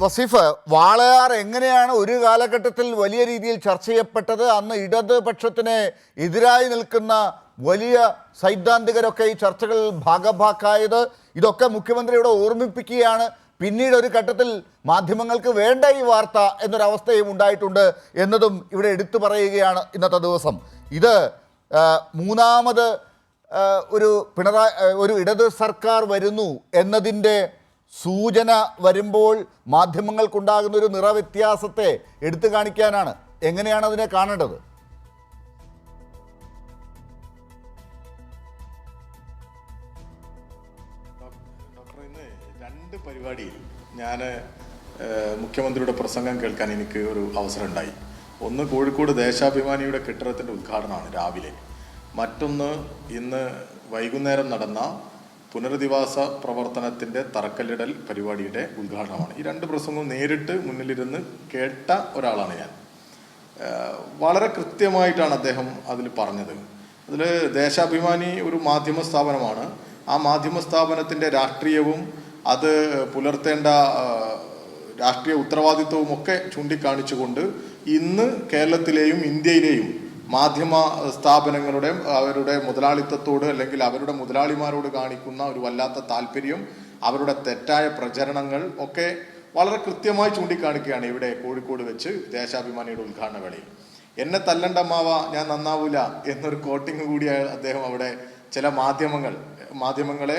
വസീഫ് വാളയാർ എങ്ങനെയാണ് ഒരു കാലഘട്ടത്തിൽ വലിയ രീതിയിൽ ചർച്ച ചെയ്യപ്പെട്ടത്? അന്ന് ഇടതുപക്ഷത്തിന് എതിരായി നിൽക്കുന്ന വലിയ സൈദ്ധാന്തികരൊക്കെ ഈ ചർച്ചകളിൽ ഭാഗഭാക്കായത്. ഇതൊക്കെ മുഖ്യമന്ത്രിയോട് ഓർമ്മിപ്പിക്കുകയാണ്. പിന്നീട് ഒരു ഘട്ടത്തിൽ മാധ്യമങ്ങൾക്ക് വേണ്ട ഈ വാർത്ത എന്നൊരവസ്ഥയും ഉണ്ടായിട്ടുണ്ട് എന്നതും ഇവിടെ എടുത്തു പറയുകയാണ് ഇന്നത്തെ ദിവസം. ഇത് മൂന്നാമത് ഒരു പിണറായി ഒരു ഇടത് സർക്കാർ വരുന്നു എന്നതിന്റെ സൂചന വരുമ്പോൾ മാധ്യമങ്ങൾക്കുണ്ടാകുന്ന ഒരു നിറവ്യത്യാസത്തെ എടുത്തു കാണിക്കാനാണ്. എങ്ങനെയാണ് അതിനെ കാണേണ്ടത്? രണ്ട് പരിപാടിയിൽ ഞാൻ മുഖ്യമന്ത്രിയുടെ പ്രസംഗം കേൾക്കാൻ എനിക്ക് ഒരു അവസരം ഉണ്ടായി ഒന്ന് കോഴിക്കോട് ദേശാഭിമാനിയുടെ കെട്ടിടത്തിന്റെ ഉദ്ഘാടനമാണ് രാവിലെ. മറ്റൊന്ന് ഇന്ന് വൈകുന്നേരം നടന്ന പുനരധിവാസ പ്രവർത്തനത്തിന്റെ തറക്കല്ലിടൽ പരിപാടിയുടെ ഉദ്ഘാടനമാണ്. ഈ രണ്ട് പ്രസംഗവും നേരിട്ട് മുന്നിലിരുന്ന് കേട്ട ഒരാളാണ് ഞാൻ. വളരെ കൃത്യമായിട്ടാണ് അദ്ദേഹം അതിൽ പറഞ്ഞത്. അതിൽ ദേശാഭിമാനി ഒരു മാധ്യമ സ്ഥാപനമാണ്. ആ മാധ്യമ സ്ഥാപനത്തിന്റെ രാഷ്ട്രീയവും അത് പുലർത്തേണ്ട രാഷ്ട്രീയ ഉത്തരവാദിത്വവും ഒക്കെ ചൂണ്ടിക്കാണിച്ചുകൊണ്ട് ഇന്ന് കേരളത്തിലെയും ഇന്ത്യയിലെയും മാധ്യമ സ്ഥാപനങ്ങളുടെ അവരുടെ മുതലാളിത്തത്തോട് അല്ലെങ്കിൽ അവരുടെ മുതലാളിമാരോട് കാണിക്കുന്ന ഒരു വല്ലാത്ത താല്പര്യം അവരുടെ തെറ്റായ പ്രചരണങ്ങൾ ഒക്കെ വളരെ കൃത്യമായി ചൂണ്ടിക്കാണിക്കുകയാണ് ഇവിടെ കോഴിക്കോട് വെച്ച് ദേശാഭിമാനിയുടെ ഉദ്ഘാടന വേളയിൽ. എന്നെ തല്ലണ്ട മാവ ഞാൻ നന്നാവൂല എന്നൊരു കോട്ടിങ് കൂടി അദ്ദേഹം അവിടെ ചില മാധ്യമങ്ങൾ മാധ്യമങ്ങളെ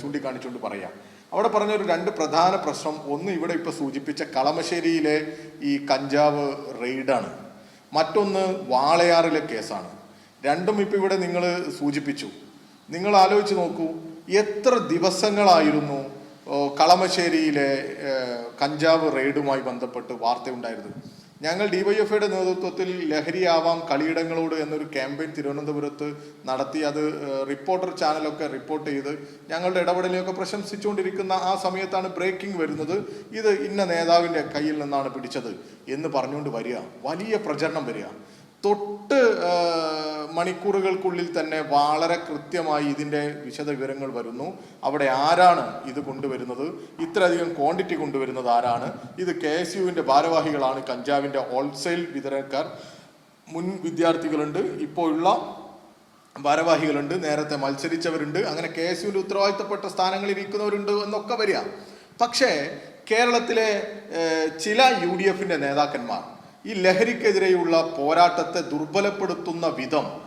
ചൂണ്ടിക്കാണിച്ചുകൊണ്ട് പറയാം. അവിടെ പറഞ്ഞ ഒരു രണ്ട് പ്രധാന പ്രശ്നം ഒന്ന് ഇവിടെ ഇപ്പൊ സൂചിപ്പിച്ച കളമശ്ശേരിയിലെ ഈ കഞ്ചാവ് റെയ്ഡാണ്. മറ്റൊന്ന് വാളയാറിലെ കേസാണ്. രണ്ടും ഇപ്പം ഇവിടെ നിങ്ങൾ സൂചിപ്പിച്ചു. നിങ്ങൾ ആലോചിച്ച് നോക്കൂ എത്ര ദിവസങ്ങളായിരുന്നു കളമശ്ശേരിയിലെ കഞ്ചാവ് റെയ്ഡുമായി ബന്ധപ്പെട്ട് വാർത്തയുണ്ടായിരുന്നു ഞങ്ങൾ ഡിവൈഎഫ്ഐയുടെ നേതൃത്വത്തിൽ ലഹരിയാവാം കളിയിടങ്ങളോട് എന്നൊരു ക്യാമ്പയിൻ തിരുവനന്തപുരത്ത് നടത്തി. അത് റിപ്പോർട്ടർ ചാനലൊക്കെ റിപ്പോർട്ട് ചെയ്ത് ഞങ്ങളുടെ ഇടപെടലിനൊക്കെ പ്രശംസിച്ചുകൊണ്ടിരിക്കുന്ന ആ സമയത്താണ് ബ്രേക്കിംഗ് വരുന്നത്. ഇത് ഇന്ന നേതാവിന്റെ കയ്യിൽ നിന്നാണ് പിടിച്ചത് എന്ന് പറഞ്ഞുകൊണ്ട് വരിക. വലിയ പ്രചരണം വരിക. തൊട്ട് മണിക്കൂറുകൾക്കുള്ളിൽ തന്നെ വളരെ കൃത്യമായി ഇതിന്റെ വിശദ വിവരങ്ങൾ വരുന്നു. അവിടെ ആരാണ് ഇത് കൊണ്ടുവരുന്നത്? ഇത്രയധികം ക്വാണ്ടിറ്റി കൊണ്ടുവരുന്നത് ആരാണ്? ഇത് കെ എസ് യുവിന്റെ ഭാരവാഹികളാണ്. കഞ്ചാവിന്റെ ഹോൾസെയിൽ വിതരണക്കാർ. മുൻ വിദ്യാർത്ഥികളുണ്ട്. ഇപ്പോഴുള്ള ഭാരവാഹികളുണ്ട്. നേരത്തെ മത്സരിച്ചവരുണ്ട്. അങ്ങനെ കെ എസ് യുവിന്റെ ഉത്തരവാദിത്തപ്പെട്ട സ്ഥാനങ്ങളിൽ ഇരിക്കുന്നവരുണ്ട് എന്നൊക്കെ വരിക. പക്ഷേ കേരളത്തിലെ ചില യു ഡി എഫിന്റെ നേതാക്കന്മാർ ഈ ലഹരിക്കെതിരെയുള്ള പോരാട്ടത്തെ ദുർബലപ്പെടുത്തുന്ന വിധം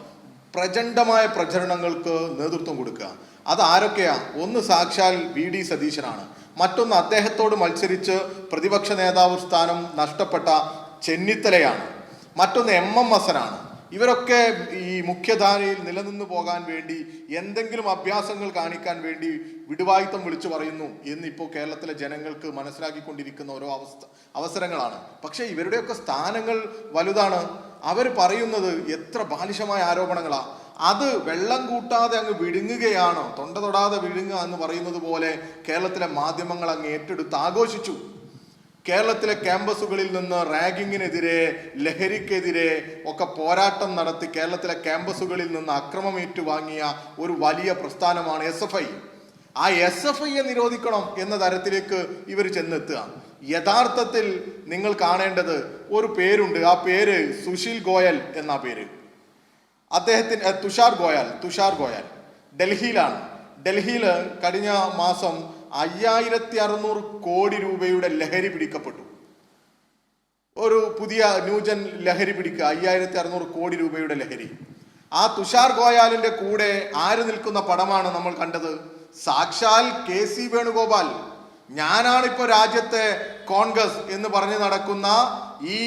പ്രചണ്ഡമായ പ്രചരണങ്ങൾക്ക് നേതൃത്വം കൊടുക്കുക. അത് ആരൊക്കെയാ? ഒന്ന് സാക്ഷാൽ വി ഡി സതീശനാണ്. മറ്റൊന്ന് അദ്ദേഹത്തോട് മത്സരിച്ച് പ്രതിപക്ഷ നേതാവ് സ്ഥാനം നഷ്ടപ്പെട്ട ചെന്നിത്തലയാണ്. മറ്റൊന്ന് എം എം ഹസനാണ്. ഇവരൊക്കെ ഈ മുഖ്യധാരയിൽ നിലനിന്ന് പോകാൻ വേണ്ടി എന്തെങ്കിലും അഭ്യാസങ്ങൾ കാണിക്കാൻ വേണ്ടി വിടുവായുത്തം വിളിച്ചു പറയുന്നു എന്നിപ്പോൾ കേരളത്തിലെ ജനങ്ങൾക്ക് മനസ്സിലാക്കിക്കൊണ്ടിരിക്കുന്ന ഓരോ അവസ്ഥ അവസരങ്ങളാണ്. പക്ഷേ ഇവരുടെയൊക്കെ സ്ഥാനങ്ങൾ വലുതാണ്. അവർ പറയുന്നത് എത്ര ബാലിശമായ ആരോപണങ്ങളാണ് അത് വെള്ളം കൂട്ടാതെ അങ്ങ് വിഴുങ്ങുകയാണോ? തൊണ്ട തൊടാതെ വിഴുങ്ങുക എന്ന് പറയുന്നത് പോലെ കേരളത്തിലെ മാധ്യമങ്ങൾ അങ്ങ് ഏറ്റെടുത്ത് ആഘോഷിച്ചു. കേരളത്തിലെ ക്യാമ്പസുകളിൽ നിന്ന് റാഗിങ്ങിനെതിരെ ലഹരിക്കെതിരെ ഒക്കെ പോരാട്ടം നടത്തി കേരളത്തിലെ ക്യാമ്പസുകളിൽ നിന്ന് അക്രമം ഏറ്റുവാങ്ങിയ ഒരു വലിയ പ്രസ്ഥാനമാണ് എസ് എഫ് ഐ. ആ എസ് എഫ് ഐയെ നിരോധിക്കണം എന്ന തരത്തിലേക്ക് ഇവർ ചെന്നെത്തുക. യഥാർത്ഥത്തിൽ നിങ്ങൾ കാണേണ്ടത് ഒരു പേരുണ്ട്. ആ പേര് സുശീൽ ഗോയൽ എന്ന പേര്. അദ്ദേഹത്തിന് തുഷാർ ഗോയൽ തുഷാർ ഗോയൽ. ഡൽഹിയിലാണ്. ഡൽഹിയിൽ കഴിഞ്ഞ മാസം അയ്യായിരത്തി അറുന്നൂറ് കോടി രൂപയുടെ ലഹരി പിടിക്കപ്പെട്ടു. ഒരു പുതിയ ന്യൂജൻ ലഹരി പിടിക്കുക അയ്യായിരത്തി അറുന്നൂറ് കോടി രൂപയുടെ ലഹരി. ആ തുഷാർ ഗോയാലിന്റെ കൂടെ ആര് നിൽക്കുന്ന പടമാണ് നമ്മൾ കണ്ടത്? സാക്ഷാൽ കെ സി വേണുഗോപാൽ. ഞാനാണ് ഇപ്പോൾ രാജ്യത്തെ കോൺഗ്രസ് എന്ന് പറഞ്ഞ് നടക്കുന്ന ഈ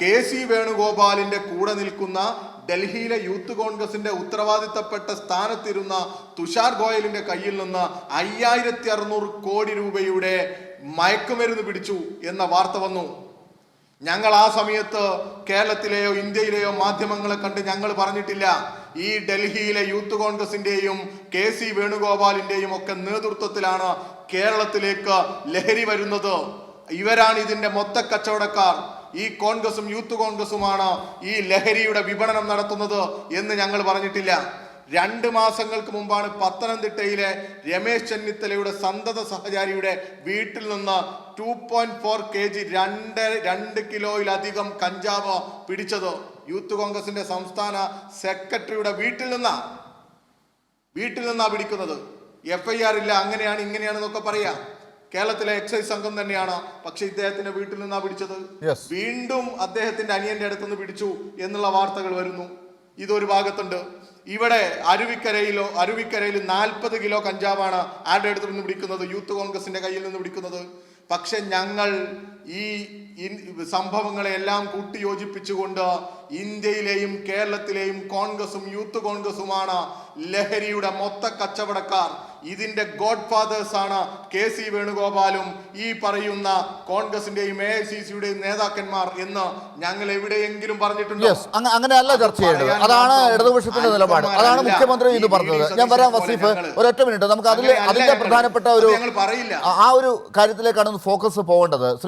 കെ സി വേണുഗോപാലിന്റെ കൂടെ നിൽക്കുന്ന ഡൽഹിയിലെ യൂത്ത് കോൺഗ്രസിന്റെ ഉത്തരവാദിത്തപ്പെട്ട സ്ഥാനത്തിരുന്ന തുഷാർ ഗോയലിന്റെ കയ്യിൽ നിന്ന് അയ്യായിരത്തി അറുന്നൂറ് കോടി രൂപയുടെ മയക്കുമരുന്ന് പിടിച്ചു എന്ന വാർത്ത വന്നു. ഞങ്ങൾ ആ സമയത്ത് കേരളത്തിലെയോ ഇന്ത്യയിലെയോ മാധ്യമങ്ങളെ കണ്ട് ഞങ്ങൾ പറഞ്ഞിട്ടില്ല. ഈ ഡൽഹിയിലെ യൂത്ത് കോൺഗ്രസിന്റെയും കെ സി വേണുഗോപാലിന്റെയും ഒക്കെ നേതൃത്വത്തിലാണ് കേരളത്തിലേക്ക് ലഹരി വരുന്നത്. ഇവരാണ് ഇതിന്റെ മൊത്ത കച്ചവടക്കാർ. ഈ കോൺഗ്രസും യൂത്ത് കോൺഗ്രസുമാണ് ഈ ലഹരിയുടെ വിപണനം നടത്തുന്നത് എന്ന് ഞങ്ങൾ പറഞ്ഞിട്ടില്ല. രണ്ട് മാസങ്ങൾക്ക് മുമ്പാണ് പത്തനംതിട്ടയിലെ രമേശ് ചെന്നിത്തലയുടെ സന്തത സഹചാരിയുടെ വീട്ടിൽ നിന്ന് two point four K G രണ്ട് രണ്ട് കിലോയിലധികം കഞ്ചാവ് പിടിച്ചത്. യൂത്ത് കോൺഗ്രസിന്റെ സംസ്ഥാന സെക്രട്ടറിയുടെ വീട്ടിൽ നിന്നാ. വീട്ടിൽ നിന്നാ പിടിക്കുന്നത്. എഫ് ഐ ആർ ഇല്ല അങ്ങനെയാണ് ഇങ്ങനെയാണെന്നൊക്കെ പറയാം. കേരളത്തിലെ എക്സൈസ് സംഘം തന്നെയാണ്? പക്ഷെ ഇദ്ദേഹത്തിന്റെ വീട്ടിൽ നിന്നാ പിടിച്ചത്? വീണ്ടും അദ്ദേഹത്തിന്റെ അനിയന്റെ അടുത്ത് നിന്ന് പിടിച്ചു എന്നുള്ള വാർത്തകൾ വരുന്നു. ഇതൊരു ഭാഗത്തുണ്ട്. ഇവിടെ അരുവിക്കരയിലോ അരുവിക്കരയിൽ നാൽപ്പത് കിലോ കഞ്ചാവാണ് ആരുടെ അടുത്ത് നിന്ന് പിടിക്കുന്നത്? യൂത്ത് കോൺഗ്രസിന്റെ കയ്യിൽ നിന്ന് പിടിക്കുന്നത്. പക്ഷെ ഞങ്ങൾ ഈ സംഭവങ്ങളെല്ലാം കൂട്ടിയോജിപ്പിച്ചുകൊണ്ട് ഇന്ത്യയിലെയും കേരളത്തിലെയും കോൺഗ്രസും യൂത്ത് കോൺഗ്രസുമാണ് ലഹരിയുടെ മൊത്ത കച്ചവടക്കാർ. ഇതിന്റെ ഗോഡ് ഫാദേഴ്സ് ആണ് കെ സി വേണുഗോപാലും ഈ പറയുന്ന കോൺഗ്രസിന്റെയും എ ഐ സി സിയുടെയും നേതാക്കന്മാർ എന്ന് ഞങ്ങൾ എവിടെയെങ്കിലും പറഞ്ഞിട്ടുണ്ട്? അങ്ങനെയല്ല ചർച്ച ചെയ്യേണ്ടത്. അതാണ് ഇടതുപക്ഷത്തിന്റെ നിലപാട്. അതാണ് മുഖ്യമന്ത്രി ഇത് പറഞ്ഞത്. ഞാൻ പറയാം വസീഫ്. ഒരൊറ്റ മിനിറ്റ്. നമുക്ക് അതിൽ അതിന്റെ. പ്രധാനപ്പെട്ട ഒരു പറയില്ല. ആ ഒരു കാര്യത്തിലേക്കാണ് ഫോക്കസ് പോകേണ്ടത്.